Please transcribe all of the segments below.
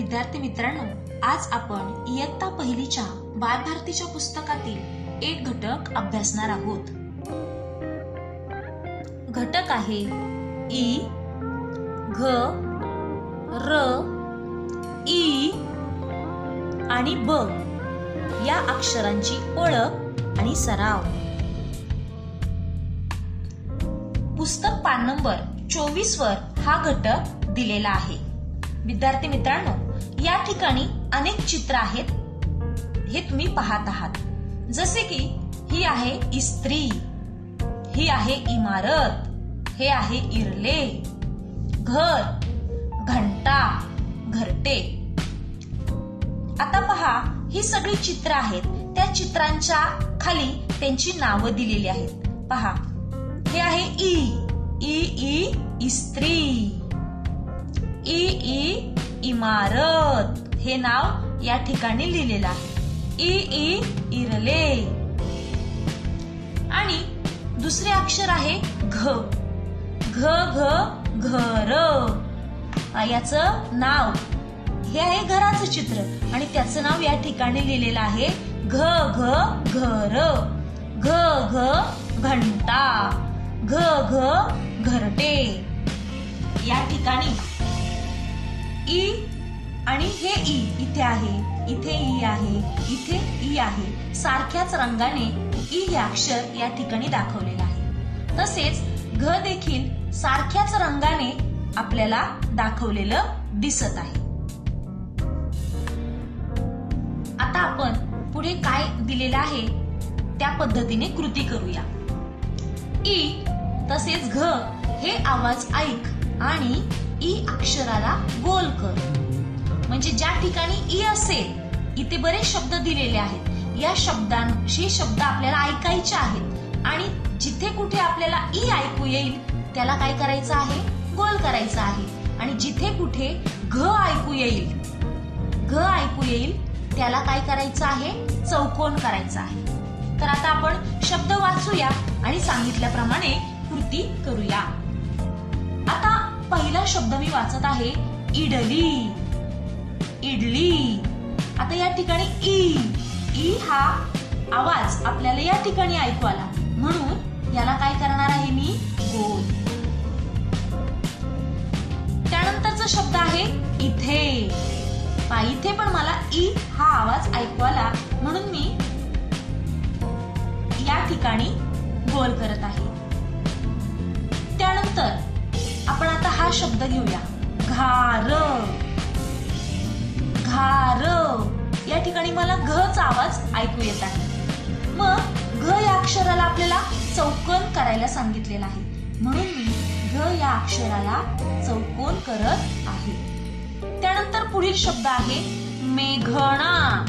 विद्यार्थी मित्रांनो आज आपण इयत्ता पहिलीच्या बालभारतीच्या पुस्तकातील एक घटक अभ्यासणार आहोत. घटक आहे ई घ र ई आणि ब या अक्षरांची ओळख आणि सराव. पुस्तक पान नंबर चोवीस वर हा घटक दिलेला आहे. विद्यार्थी मित्रांनो या ठिकाणी अनेक चित्र आहेत. हे तुम्ही पाहत आहात. जसे की ही आहे इस्त्री ही आहे इमारत हे आहे इरले घर घंटा घरटे. आता पहा ही सगळी चित्र आहेत. त्या चित्रांच्या खाली त्यांची नावं दिलेली आहेत. पहा हे आहे ई ई ई इस्त्री. ई ई इमारत. हे नाव या ठिकाणी लिहिलेलं आहे. ई ई इरले. आणि दुसरे अक्षर आहे घ. घ घ घर. याचं नाव. हे आहे घराचं चित्र. आणि त्याचं नाव या ठिकाणी लिहिलेलं आहे घ घ घर. घ घ घंटा. घ घ घरटे. या ठिकाणी ई आणि हे ई इथे आहे इथे ई आहे इथे ई आहे. सारख्याच रंगाने ई हे अक्षर या ठिकाणी दाखवलेलं आहे. तसेच घ देखील सारख्याच रंगाने आपल्याला दाखवलेलं दिसत आहे. आता आपण पुढे काय दिलेलं आहे त्या पद्धतीने कृती करूया. ई तसेच घ हे आवाज ऐक आणि ई अक्षराला गोल कर. म्हणजे ज्या ठिकाणी ई असेल इथे बरेच शब्द दिलेले आहेत. या शब्दांशी शब्द आपल्याला ऐकायचे आहेत. आणि जिथे कुठे आपल्याला ई ऐकू येईल त्याला काय करायचं आहे? गोल करायचं आहे. आणि जिथे कुठे घ ऐकू येईल घ ऐकू येईल त्याला काय करायचं आहे? चौकोन करायचा आहे. तर आता आपण शब्द वाचूया आणि सांगितल्याप्रमाणे कृती करूया. पहिला शब्द मी वाचत आहे इडली. इडली. आता या ठिकाणी ई. ई हा आवाज आपल्याला या ठिकाणी ऐकू आला. म्हणून याला काय करणार आहे मी? गोल. त्यानंतरचा शब्द आहे इथे. इथे पण मला ई हा आवाज ऐकू आला. म्हणून मी या ठिकाणी गोल करत आहे. त्यानंतर आपण आता हा शब्द घेऊया. घार. घार. या ठिकाणी मला घचा आवाज ऐकू येत आहे. मग घ या अक्षराला आपल्याला चौकोन करायला सांगितलेलं आहे. म्हणून मी घ या अक्षराला चौकोन करत आहे. त्यानंतर पुढील शब्द आहे मेघना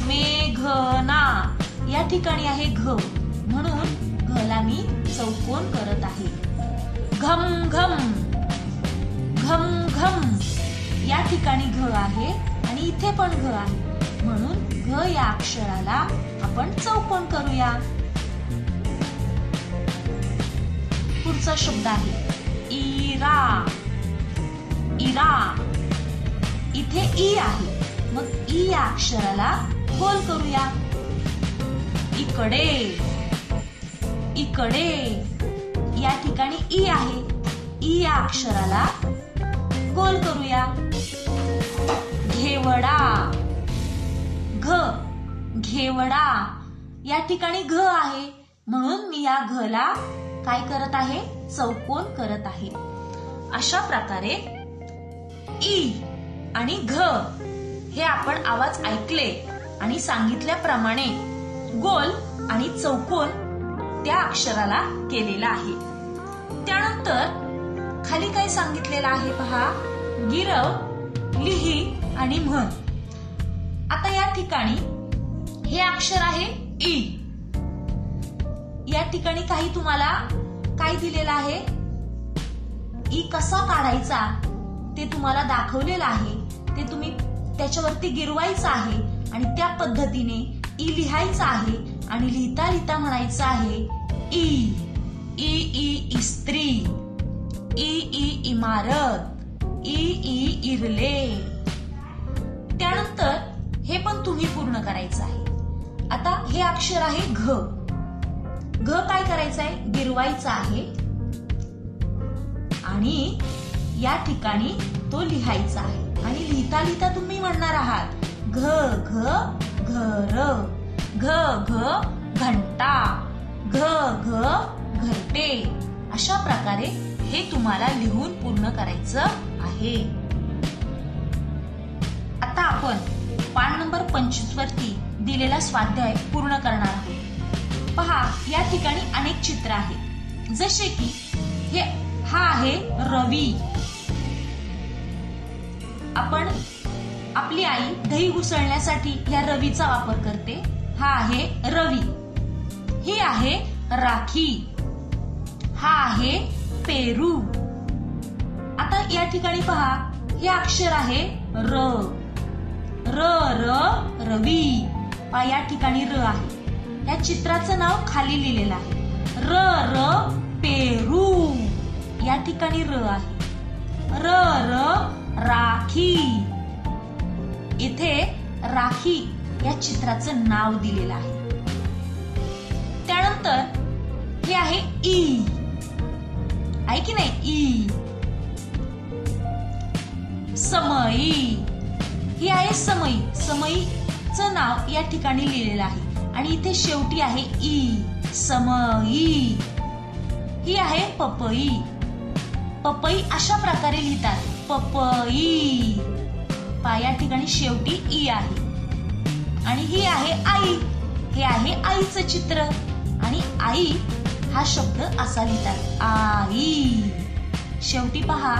मेघना या ठिकाणी आहे घ. म्हणून घला मी चौकोन करत आहे. घम घम. घम घम. या ठिकाणी घ आहे आणि इथे पण घ आहे. म्हणून घ या अक्षराला आपण चौकोन करूया. पुढचा शब्द आहे. इरा. इरा. इथे ई आहे. मग ई या अक्षराला गोल करूया. इकडे. इकडे. या ठिकाणी ई आहे. ई या अक्षराला गोल करूया. घेवडा. घ. घेवडा. या ठिकाणी घ आहे. म्हणून मी या घला काय करत आहे? चौकोन करत आहे. अशा प्रकारे ई आणि घ हे आपण आवाज ऐकले आणि सांगितल्याप्रमाणे गोल आणि चौकोन त्या अक्षराला केलेला आहे. त्यानंतर खाली काय सांगितलेलं आहे पहा? गिरव लिही आणि म्हण. आता या ठिकाणी हे अक्षर आहे ई या ठिकाणी काही तुम्हाला काय दिलेलं आहे? ई कसा काढायचा? ते तुम्हाला दाखवलेलं आहे. ते तुम्ही त्याच्यावरती गिरवायचं आहे आणि त्या पद्धतीने ई लिहायचं आहे आणि लिहिता लिहिता म्हणायचं आहे ई ई ई इस्त्री. ई ई इमारत. ई ई इरले. त्यानंतर हे पण तुम्ही पूर्ण करायचं आहे. आता हे अक्षर आहे घ. घ काय करायचं आहे? गिरवायचा आहे. आणि या ठिकाणी तो लिहायचा आहे. आणि लिहिता लिहिता तुम्ही म्हणणार आहात घ घ घर. घ घ घंटा. ते अशा प्रकारे हे तुम्हाला लिहून पूर्ण करायचं आहे. आता आपण पान नंबर पंचवीस वरती दिलेला स्वाध्याय पूर्ण करणार आहोत. पहा या ठिकाणी अनेक चित्र आहेत. जसे की हे हा आहे रवी. आपण आपली आई दही घुसळण्यासाठी या रवीचा वापर करते. हा आहे रवी. ही आहे राखी. हा आहे पेरू. आता या ठिकाणी पहा हे अक्षर आहे र. र र रवी. या ठिकाणी र आहे. या चित्राचं नाव खाली लिहिलेलं आहे. र र पेरू. या ठिकाणी र आहे. र र राखी. इथे राखी या चित्राचं नाव दिलेलं आहे. त्यानंतर हे आहे ई. आहे की नाही ई समई ही आहे समई समईचं नाव या ठिकाणी लिहिलेलं आहे. आणि इथे शेवटी आहे ई समई ही आहे पपई पपई अशा प्रकारे लिहितात. पपई पा या ठिकाणी शेवटी ई आहे. आणि ही आहे आई. हे आहे आईचं चित्र. आणि आई हा शब्द असा लिहितात. आई. शेवटी पहा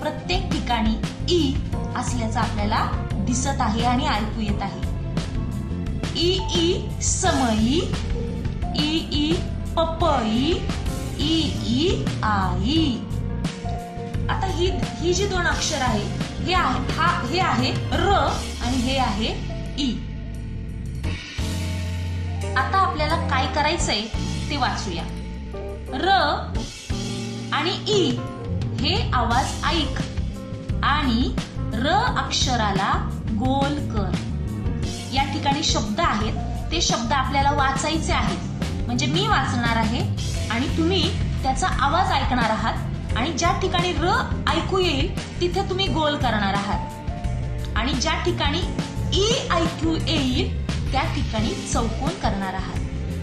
प्रत्येक ठिकाणी ई असल्याचं आपल्याला दिसत आहे आणि ऐकू येत आहे. ई ई समई ई ई पपई ई ई आई. आता ही ही जी दोन अक्षर आहे हे आहे हा हे आहे र आणि हे आहे ई. आता आपल्याला काय करायचंय ते वाचूया. र आणि ई हे आवाज ऐक. आणि र अक्षराला गोल कर. या ठिकाणी शब्द आहेत. ते शब्द आपल्याला वाचायचे आहेत. म्हणजे मी वाचणार आहे आणि तुम्ही त्याचा आवाज ऐकणार आहात आणि ज्या ठिकाणी र ऐकू येईल तिथे तुम्ही गोल करणार आहात. आणि ज्या ठिकाणी ई ऐकू येईल त्या ठिकाणी चौकोन करणार आहात.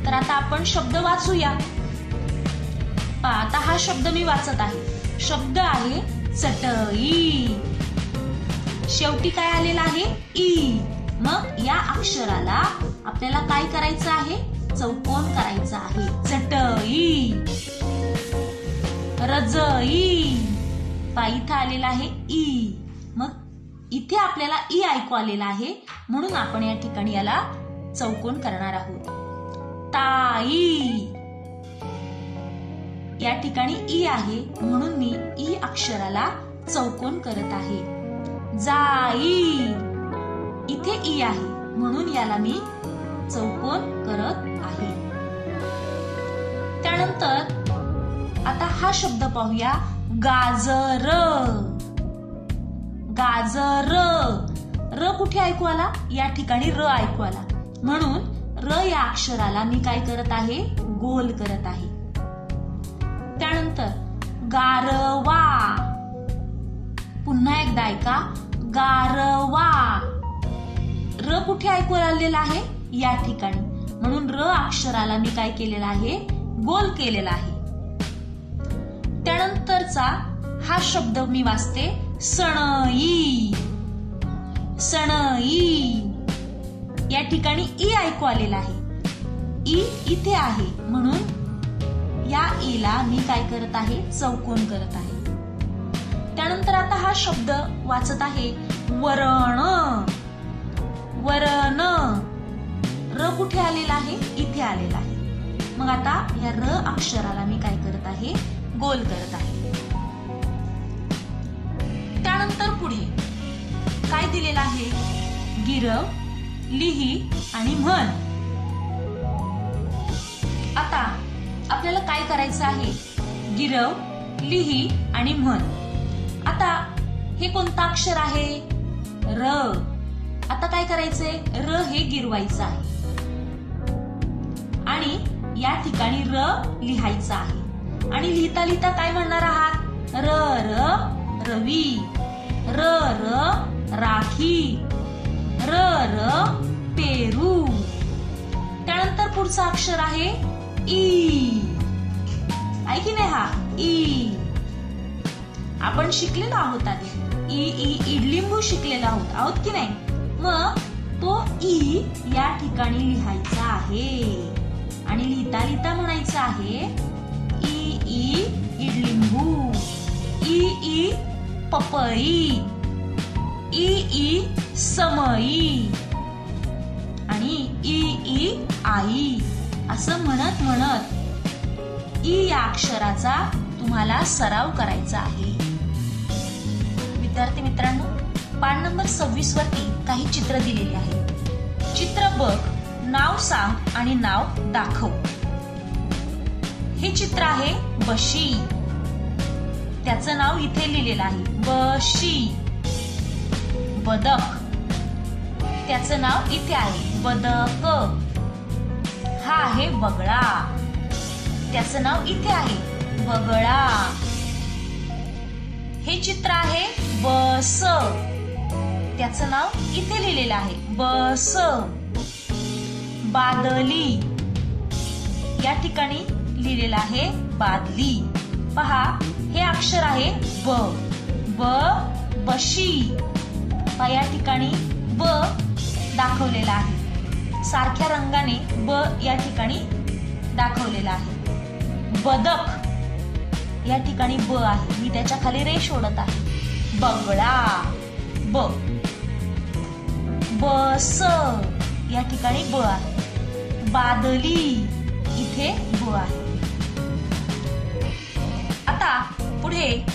तर आता आपण शब्द वाचूया. आता हा शब्द मी वाचत आहे. शब्द आहे चटई. शेवटी काय आलेला आहे? ई. मग या अक्षराला आपल्याला काय करायचं आहे? चौकोन करायचा आहे. चटई. रजई. पा इथं आलेला आहे ई. मग इथे आपल्याला ई ऐकू आलेला आहे. म्हणून आपण या ठिकाणी याला चौकोन करणार आहोत. ताई. या ठिकाणी ई आहे म्हणून मी ई अक्षराला चौकोन करत आहे. जाई! इथे ई आहे म्हणून याला मी चौकोन करत आहे. त्यानंतर आता हा शब्द पाहूया. गाजर! गाजर! र कुठे ऐकू आला? या ठिकाणी र ऐकू आला. म्हणून र या अक्षराला मी काय करत आहे? गोल करत आहे. त्यानंतर गारवा. पुन्हा एकदा ऐका. गारवा. र कुठे ऐकू आलेला आहे? या ठिकाणी. म्हणून र अक्षराला मी काय केलेलं आहे? गोल केलेला आहे. त्यानंतरचा हा शब्द मी वाचते. सणई. सणई. या ठिकाणी ई ऐकू आलेला आहे. ई इथे आहे. म्हणून या मी काय करत आहे? चौकोन करत आहे. त्यानंतर आता हा शब्द वाचत आहे वरण. वरण. र कुठे आलेला आहे? इथे आलेला आहे. मग आता या र अक्षराला मी काय करत आहे? गोल करत आहे. त्यानंतर पुढे. काय दिलेलं आहे? गिरव लिही आणि म्हण. आपल्याला काय करायचं आहे? गिरव लिही आणि म्हण. आता हे कोणतं अक्षर आहे? र. आता काय करायचंय? र हे गिरवायचं आहे. आणि या ठिकाणी र लिहायचं आहे. आणि लिहिता लिहिता काय म्हणणार आहात? र र रवी. र र राखी. र र पेरू. त्यानंतर पुढचं अक्षर आहे ई. आहे की नाही? हा ई। आपण शिकलेलो आहोत आधी. ई इडलिंबू शिकलेलो आहोत. आहोत की नाही? मग तो ई या ठिकाणी लिहायचा आहे. आणि लिहिता लिहिता म्हणायचं आहे ई ई इडलिंबू. ई ई पपई. ई ई समई. आणि ई ई आई. असं म्हणत म्हणत ई या अक्षराचा तुम्हाला सराव करायचा आहे. विद्यार्थी मित्रांनो पान नंबर सव्वीस वरती काही चित्र दिलेली आहे. चित्र बघ नाव सांग आणि नाव दाखव. हे चित्र आहे बशी. त्याचं नाव इथे लिहिलेलं आहे बशी. बदक. त्याचं नाव इथे आहे बदक. हा आहे बगळा त्याचं नाव इथे आहे. बगळा. हे चित्र आहे बस. त्याचं नाव इथे लिहिलेलं आहे बस. बादली. या ठिकाणी लिहिलेलं आहे बादली. पहा हे अक्षर आहे ब. ब बशी. पहा या ठिकाणी ब दाखवलेला आहे. सारख्या रंगाने ब या ठिकाणी दाखवलेला आहे. बदक. या ठिकाणी ब आहे. मी त्याच्याखाली रेष ओढत आहे. बगळा. ब. बस. या ठिकाणी ब आहे. बादली. इथे ब आहे. आता पुढे.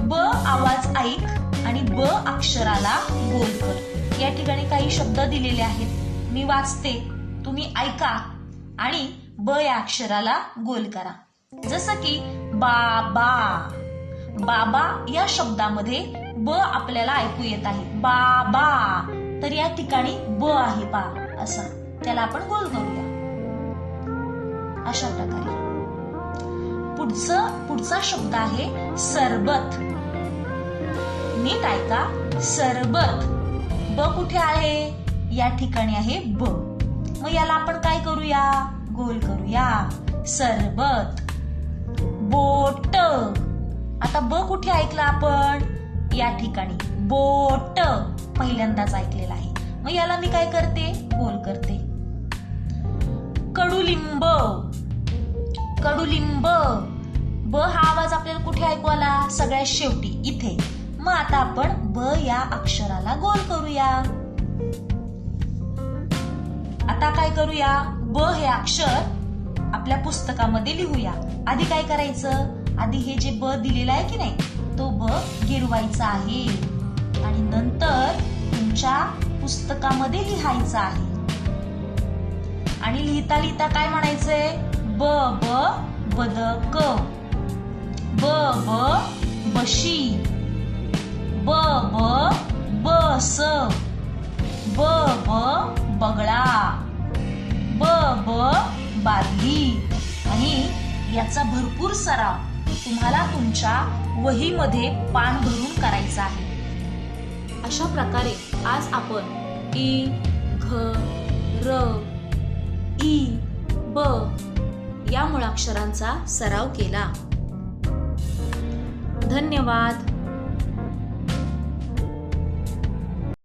ब आवाज ऐक आणि ब अक्षराला बोल कर. या ठिकाणी काही शब्द दिलेले आहेत. मी वाचते. तुम्ही ऐका. आणि ब या अक्षराला गोल करा. जसं की बाबा. बाबा या शब्दामध्ये ब आपल्याला ऐकू येत आहे. बाबा. तर या ठिकाणी ब आहे बा असा. त्याला आपण गोल करूया. अशा प्रकारे. पुढचं पुढचा शब्द आहे सरबत. नीट ऐका. सरबत. ब कुठे आहे? या ठिकाणी आहे ब. मग याला आपण काय करूया? गोल करूया. सरबत. बोट. आता ब कुठे ऐकलं आपण? या ठिकाणी. बोट. पहिल्यांदाच ऐकलेला आहे. मग याला मी काय करते? गोल करते. कडुलिंब. कडुलिंब. ब हा आवाज आपल्याला कुठे ऐकू आला सगळ्यात शेवटी. इथे. मग आता आपण ब या अक्षराला गोल करूया. आता काय करूया? ब हे अक्षर आपल्या पुस्तकामध्ये लिहूया. आधी काय करायचं? आधी हे जे ब दिलेलं आहे की नाही तो ब गिरवायचा आहे. आणि नंतर तुमच्या पुस्तकामध्ये लिहायचं आहे. आणि लिहिता लिहिता काय म्हणायचंय? ब ब बदक. ब ब बशी. ब ब बस. ब ब बगळा. ब ब बादली. आणि याचा भरपूर सराव तुम्हाला तुमच्या वहीमध्ये पान भरून करायचा आहे. अशा प्रकारे आज आपण ई घ र ई ब या मुळाक्षरांचा सराव केला. धन्यवाद.